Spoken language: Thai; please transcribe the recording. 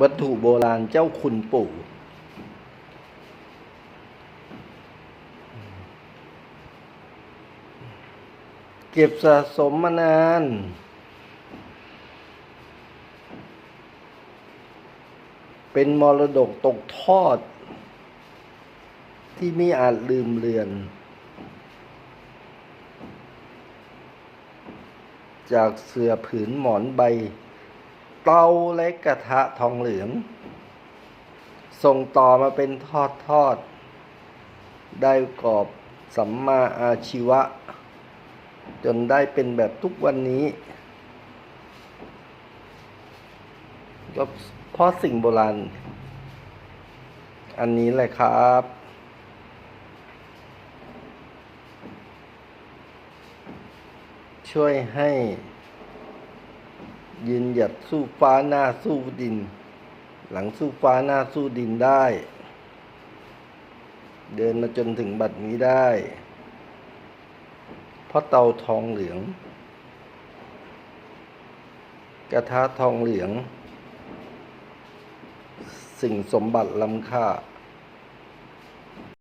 วัตถุโบราณเจ้าคุณปู่ เก็บสะสมมานาน เป็นมรดกตกทอด ที่ไม่อาจลืมเลือน จากเสือผืนหมอนใบ เตาและกระทะทองเหลือง ส่งต่อมาเป็นทอดทอด ได้กรอบสัมมาอาชีวะ จนได้เป็นแบบทุกวันนี้ก็เพราะสิ่งโบราณ อันนี้แหละครับ ช่วยให้ ยืนหยัดสู้ฟ้าหน้าสู้ดิน หลังสู้ฟ้าหน้าสู้ดินได้ เดินมาจนถึงบัดนี้ได้ เพราะเตาทองเหลือง กระทะทองเหลือง สิ่งสมบัติล้ำค่า